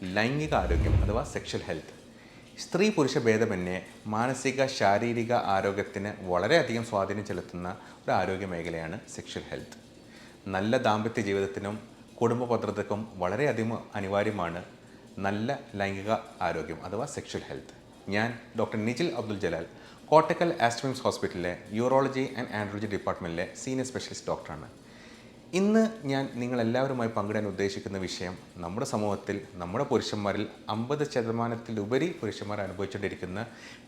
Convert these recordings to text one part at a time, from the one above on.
ലൈംഗിക ആരോഗ്യം അഥവാ സെക്ഷൽ ഹെൽത്ത് സ്ത്രീ പുരുഷ ഭേദമന്യേ മാനസിക ശാരീരിക ആരോഗ്യത്തിന് വളരെയധികം സ്വാധീനം ചെലുത്തുന്ന ഒരു ആരോഗ്യ മേഖലയാണ് സെക്ഷൽ ഹെൽത്ത് നല്ല ദാമ്പത്യ ജീവിതത്തിനും കുടുംബ ഭദ്രതയ്ക്കും വളരെയധികം അനിവാര്യമാണ് നല്ല ലൈംഗിക ആരോഗ്യം അഥവാ സെക്ഷൽ ഹെൽത്ത് ഞാൻ doctor Nijil Abdul Jalal Kottakkal Aster MIMS ഹോസ്പിറ്റലിലെ യൂറോളജി ആൻഡ് ആൻഡ്രോളജി ഡിപ്പാർട്ട്മെന്റിലെ സീനിയർ സ്പെഷ്യലിസ്റ്റ് ഡോക്ടറാണ്. ഇന്ന് ഞാൻ നിങ്ങളെല്ലാവരുമായി പങ്കിടാൻ ഉദ്ദേശിക്കുന്ന വിഷയം നമ്മുടെ സമൂഹത്തിൽ നമ്മുടെ പുരുഷന്മാരിൽ അമ്പത് ശതമാനത്തിലുപരി പുരുഷന്മാർ അനുഭവിച്ചുകൊണ്ടിരിക്കുന്ന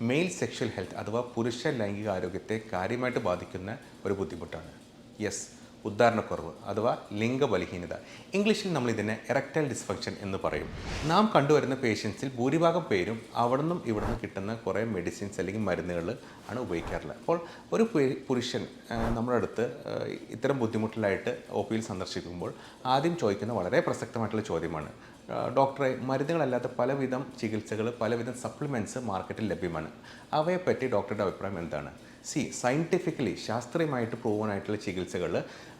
മെയിൽ സെക്ഷൽ ഹെൽത്ത് അഥവാ പുരുഷ ലൈംഗിക ആരോഗ്യത്തെ കാര്യമായിട്ട് ബാധിക്കുന്ന ഒരു ബുദ്ധിമുട്ടാണ്. യെസ് ഉദ്ധാരണക്കുറവ് അഥവാ ലിംഗബലഹീനത. ഇംഗ്ലീഷിൽ നമ്മൾ ഇതിനെ എറക്ടൈൽ ഡിസ്ഫങ്ഷൻ എന്ന് പറയും. നാം കണ്ടുവരുന്ന പേഷ്യൻസിൽ ഭൂരിഭാഗം പേരും അവിടെ നിന്നും ഇവിടെ നിന്നും കിട്ടുന്ന കുറേ മെഡിസിൻസ് അല്ലെങ്കിൽ മരുന്നുകൾ ആണ് ഉപയോഗിക്കാറുള്ളത്. അപ്പോൾ ഒരു പുരുഷൻ നമ്മുടെ അടുത്ത് ഇത്തരം ബുദ്ധിമുട്ടിലായിട്ട് ഒ പിയിൽ സന്ദർശിക്കുമ്പോൾ ആദ്യം ചോദിക്കുന്ന വളരെ പ്രസക്തമായിട്ടുള്ള ചോദ്യമാണ്. ഡോക്ടറെ മരുന്നുകളല്ലാത്ത പലവിധം ചികിത്സകൾ പലവിധം സപ്ലിമെന്റ്സ് മാർക്കറ്റിൽ ലഭ്യമാണ്. അവയെപ്പറ്റി ഡോക്ടറുടെ അഭിപ്രായം എന്താണ്? സി സയന്റിഫിക്കലി ശാസ്ത്രീയമായിട്ട് പ്രൂവൺ ആയിട്ടുള്ള ചികിത്സകൾ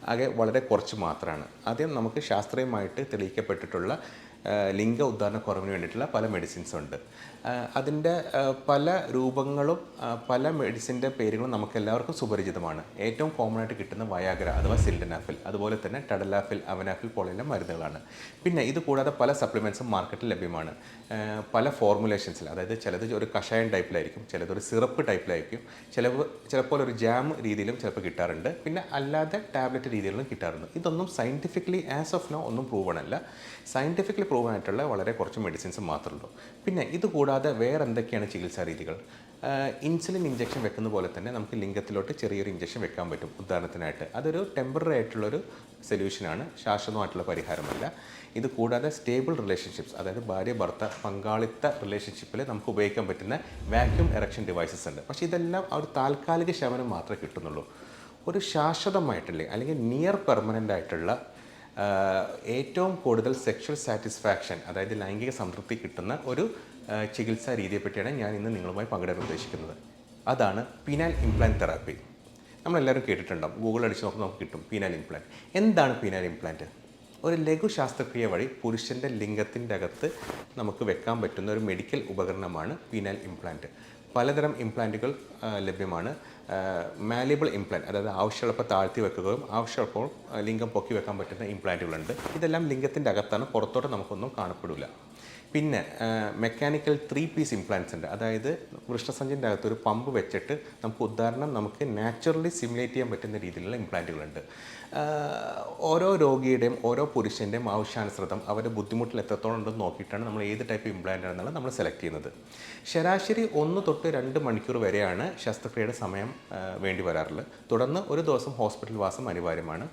ആകെ വളരെ കുറച്ച് മാത്രമാണ് ആദ്യം നമുക്ക് ശാസ്ത്രീയമായിട്ട് തെളിയിക്കപ്പെട്ടിട്ടുള്ള ലിംഗ ഉദ്ധാരണക്കുറവിന് വേണ്ടിയിട്ടുള്ള പല മെഡിസിൻസ് ഉണ്ട്. അതിന്റെ പല രൂപങ്ങളും പല മെഡിസിന്റെ പേരുകളും നമുക്ക് എല്ലാവർക്കും സുപരിചിതമാണ്. ഏറ്റവും കോമൺ ആയിട്ട് കിട്ടുന്ന വയാഗ്ര അഥവാ സിൽഡനാഫിൽ അതുപോലെ തന്നെ ടഡലാഫിൽ അവനാഫിൽ പോലെയുള്ള മരുന്നുകളാണ്. പിന്നെ ഇത് കൂടാതെ പല സപ്ലിമെൻസും മാർക്കറ്റിൽ ലഭ്യമാണ്. പല ഫോർമുലേഷൻസിൽ അതായത് ചിലത് ഒരു കഷായം ടൈപ്പിലായിരിക്കും ചിലത് ഒരു സിറപ്പ് ടൈപ്പിലായിരിക്കും ചിലവ് ചിലപ്പോൾ ഒരു ജാം രീതിയിലും ചിലപ്പോൾ കിട്ടാറുണ്ട്. പിന്നെ അല്ലാതെ ടാബ്ലറ്റ് രീതിയിലും കിട്ടാറുണ്ട്. ഇതൊന്നും സയന്റിഫിക്കലി ആസ് ഓഫ് നോ ഒന്നും പ്രൂവൺ അല്ല. സയന്റിഫിക്കലി പ്രൂവൺ ആയിട്ടുള്ള വളരെ കുറച്ച് മെഡിസിൻസ് മാത്രമേ ഉള്ളൂ പിന്നെ ഇത് കൂടാതെ വേറെ എന്തൊക്കെയാണ് ചികിത്സാ രീതികൾ? ഇൻസുലിൻ ഇഞ്ചക്ഷൻ വെക്കുന്ന പോലെ തന്നെ നമുക്ക് ലിംഗത്തിലോട്ട് ചെറിയൊരു ഇഞ്ചക്ഷൻ വെക്കാൻ പറ്റും ഉദാഹരണത്തിനായിട്ട്. അതൊരു ടെമ്പററി ആയിട്ടുള്ളൊരു സൊല്യൂഷനാണ് ശാശ്വതമായിട്ടുള്ള പരിഹാരമല്ല. ഇത് കൂടാതെ സ്റ്റേബിൾ റിലേഷൻഷിപ്സ് അതായത് ഭാര്യ ഭർത്ത പങ്കാളിത്ത റിലേഷൻഷിപ്പിൽ നമുക്ക് ഉപയോഗിക്കാൻ പറ്റുന്ന വാക്യൂം എറക്ഷൻ ഡിവൈസസ് ഉണ്ട്. പക്ഷേ ഇതെല്ലാം ഒരു താൽക്കാലിക ശമനം മാത്രമേ കിട്ടുന്നുള്ളൂ. ഒരു ശാശ്വതമായിട്ടുള്ള അല്ലെങ്കിൽ നിയർ പെർമനന്റ് ആയിട്ടുള്ള ഏറ്റവും കൂടുതൽ സെക്ഷൽ സാറ്റിസ്ഫാക്ഷൻ അതായത് ലൈംഗിക സംതൃപ്തി കിട്ടുന്ന ഒരു ചികിത്സാ ചികിത്സാ രീതിയെപ്പറ്റിയാണ് ഞാൻ ഇന്ന് നിങ്ങളുമായി പങ്കിടാൻ ഉദ്ദേശിക്കുന്നത്. അതാണ് പിനാൽ ഇംപ്ലാന്റ് തെറാപ്പി നമ്മളെല്ലാവരും കേട്ടിട്ടുണ്ടാവും. ഗൂഗിൾ അടിച്ച് നോക്കുമ്പോൾ നമുക്ക് കിട്ടും പീനാൽ ഇംപ്ലാന്റ് എന്താണ് പീനാൽ ഇംപ്ലാന്റ് ഒരു ലഘു ശാസ്ത്രക്രിയ വഴി പുരുഷന്റെ ലിംഗത്തിന്റെ അകത്ത് നമുക്ക് വെക്കാൻ പറ്റുന്ന ഒരു മെഡിക്കൽ ഉപകരണമാണ് പീനാൽ ഇംപ്ലാന്റ്. പലതരം ഇംപ്ലാന്റുകൾ ലഭ്യമാണ്. മാലിബിൾ ഇംപ്ലാന്റ് അതായത് ആവശ്യമുള്ളപ്പോൾ താഴ്ത്തി വെക്കുകയും ആവശ്യമുള്ളപ്പോൾ ലിംഗം പൊക്കി വെക്കാൻ പറ്റുന്ന ഇംപ്ലാന്റുകളുണ്ട്. ഇതെല്ലാം ലിംഗത്തിന്റെ അകത്താണ് പുറത്തോട്ട് നമുക്കൊന്നും കാണപ്പെടില്ല പിന്നെ മെക്കാനിക്കൽ ത്രീ പീസ് ഇംപ്ലാൻസ് ഉണ്ട്. അതായത് വൃഷ്ണസഞ്ചിന്റെ അകത്ത് ഒരു പമ്പ് വെച്ചിട്ട് നമുക്ക് ഉദാഹരണം നമുക്ക് നാച്ചുറലി സിമുലേറ്റ് ചെയ്യാൻ പറ്റുന്ന രീതിയിലുള്ള ഇംപ്ലാന്റുകളുണ്ട് ഓരോ രോഗിയുടെയും ഓരോ പുരുഷന്റെയും ആവശ്യാനുസൃതം അവരുടെ ബുദ്ധിമുട്ടിൽ എത്രത്തോളം ഉണ്ടെന്ന് നോക്കിയിട്ടാണ് നമ്മൾ ഏത് ടൈപ്പ് ഇംപ്ലാന്റ് ആണെന്നുള്ളത് നമ്മൾ സെലക്ട് ചെയ്യുന്നത്. ശരാശരി ഒന്ന് തൊട്ട് രണ്ട് മണിക്കൂർ വരെയാണ് ശസ്ത്രക്രിയയുടെ സമയം വേണ്ടി വരാറുള്ളത്. തുടർന്ന് ഒരു ദിവസം ഹോസ്പിറ്റൽ വാസം അനിവാര്യമാണ്.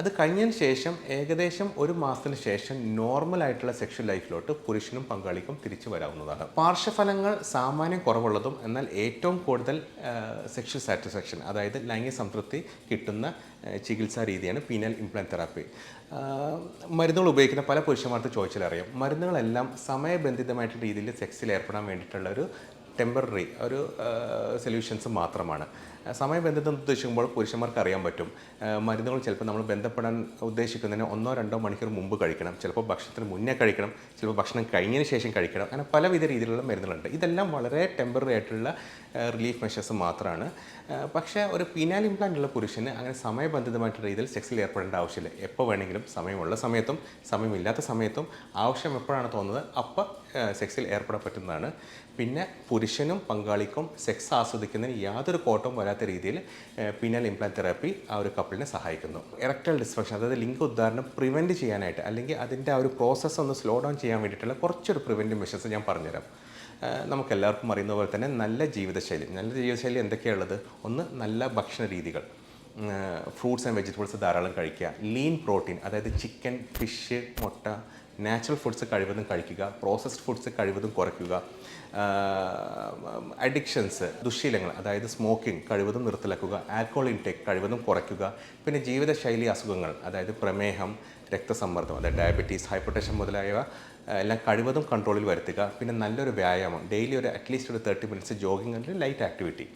അത് കഴിഞ്ഞതിന് ശേഷം ഏകദേശം ഒരു മാസത്തിന് ശേഷം നോർമൽ ആയിട്ടുള്ള സെക്ഷൽ ലൈഫിലോട്ട് പുരുഷനും പങ്കാളിക്കും തിരിച്ചു വരാവുന്നതാണ്. പാർശ്വഫലങ്ങൾ സാമാന്യം കുറവുള്ളതും എന്നാൽ ഏറ്റവും കൂടുതൽ സെക്ഷൽ സാറ്റിസ്ഫാക്ഷൻ അതായത് ലൈംഗിക സംതൃപ്തി കിട്ടുന്ന ചികിത്സാ രീതിയാണ് പീനൽ ഇംപ്ലാന്റ് തെറാപ്പി മരുന്നുകൾ ഉപയോഗിക്കുന്ന പല പുരുഷന്മാർക്ക് ചോദിച്ചാൽ അറിയാം മരുന്നുകളെല്ലാം സമയബന്ധിതമായിട്ടുള്ള രീതിയിൽ സെക്സിൽ ഏർപ്പെടാൻ വേണ്ടിയിട്ടുള്ള ഒരു ടെമ്പററി ഒരു സൊല്യൂഷൻസ് മാത്രമാണ്. സമയബന്ധിതം ഉദ്ദേശിക്കുമ്പോൾ പുരുഷന്മാർക്ക് അറിയാൻ പറ്റും. മരുന്നുകൾ ചിലപ്പോൾ നമ്മൾ ബന്ധപ്പെടാൻ ഉദ്ദേശിക്കുന്നതിന് ഒന്നോ രണ്ടോ മണിക്കൂർ മുമ്പ് കഴിക്കണം. ചിലപ്പോൾ ഭക്ഷണത്തിന് മുന്നേ കഴിക്കണം. ചിലപ്പോൾ ഭക്ഷണം കഴിഞ്ഞതിന് ശേഷം കഴിക്കണം. അങ്ങനെ പലവിധ രീതിയിലുള്ള മരുന്നുകളുണ്ട്. ഇതെല്ലാം വളരെ ടെമ്പററി ആയിട്ടുള്ള റിലീഫ് മെഷേഴ്സ് മാത്രമാണ് പക്ഷേ ഒരു പിനാൽ ഇംപ്ലാന്റ് ഉള്ള പുരുഷന് അങ്ങനെ സമയബന്ധിതമായിട്ടുള്ള രീതിയിൽ സെക്സിൽ ഏർപ്പെടേണ്ട ആവശ്യമില്ല. എപ്പോൾ വേണമെങ്കിലും സമയമുള്ള സമയത്തും സമയമില്ലാത്ത സമയത്തും ആവശ്യം എപ്പോഴാണ് തോന്നുന്നത് അപ്പോൾ സെക്സിൽ ഏർപ്പെടാൻ പറ്റുന്നതാണ്. പിന്നെ പുരുഷനും പങ്കാളിക്കും സെക്സ് ആസ്വദിക്കുന്നതിന് യാതൊരു കോട്ടവും വരാത്ത രീതിയിൽ പിന്നൽ ഇംപ്ലാന്റ് തെറാപ്പി ആ ഒരു കപ്പിളിനെ സഹായിക്കുന്നു. എറക്ടൽ ഡിസ്ഫങ്ഷൻ അതായത് ലിംഗ ഉദ്ധാരണം പ്രിവെന്റ് ചെയ്യാനായിട്ട് അല്ലെങ്കിൽ അതിന്റെ ആ ഒരു പ്രോസസ്സ് ഒന്ന് സ്ലോ ഡൗൺ ചെയ്യാൻ വേണ്ടിയിട്ടുള്ള കുറച്ചൊരു പ്രിവെന്റീവ് മെഷേഴ്സ് ഞാൻ പറഞ്ഞുതരാം. നമുക്കെല്ലാവർക്കും അറിയുന്ന പോലെ തന്നെ നല്ല ജീവിതശൈലി. നല്ല ജീവിതശൈലി എന്തൊക്കെയാണുള്ളത് ഒന്ന് നല്ല ഭക്ഷണ രീതികൾ. ഫ്രൂട്ട്സ് ആൻഡ് വെജിറ്റബിൾസ് ധാരാളം കഴിക്കുക. ലീൻ പ്രോട്ടീൻ അതായത് ചിക്കൻ ഫിഷ് മുട്ട നാച്ചുറൽ ഫുഡ്സ് കഴിവതും കഴിക്കുക. പ്രോസസ്ഡ് ഫുഡ്സ് കഴിവതും കുറയ്ക്കുക. അഡിക്ഷൻസ് ദുശീലങ്ങൾ അതായത് സ്മോക്കിംഗ് കഴിവതും നിർത്തലാക്കുക. ആൽക്കോഹോൾ ഇൻടേക്ക് കഴിവതും കുറയ്ക്കുക. പിന്നെ ജീവിതശൈലി അസുഖങ്ങൾ അതായത് പ്രമേഹം രക്തസമ്മർദ്ദം അതായത് ഡയബറ്റീസ് ഹൈപ്പർടെൻഷൻ മുതലായവ എല്ലാം കഴിവതും കൺട്രോളിൽ വരുത്തുക. പിന്നെ നല്ലൊരു വ്യായാമം. ഡെയിലി ഒരു അറ്റ്ലീസ്റ്റ് ഒരു തേർട്ടി മിനിറ്റ്സ് ജോഗിങ് അല്ലെങ്കിൽ ലൈറ്റ് ആക്ടിവിറ്റി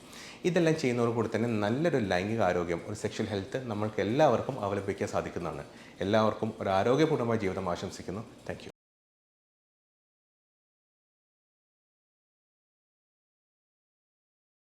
ഇതെല്ലാം ചെയ്യുന്നതോട് കൂടി തന്നെ നല്ലൊരു ലൈംഗിക ആരോഗ്യം ഒരു സെക്ഷൽ ഹെൽത്ത് നമ്മൾക്ക് എല്ലാവർക്കും അവലംബിക്കാൻ സാധിക്കുന്നതാണ്. എല്ലാവർക്കും ഒരു ആരോഗ്യപൂർണമായ ജീവിതം ആശംസിക്കുന്നു. താങ്ക്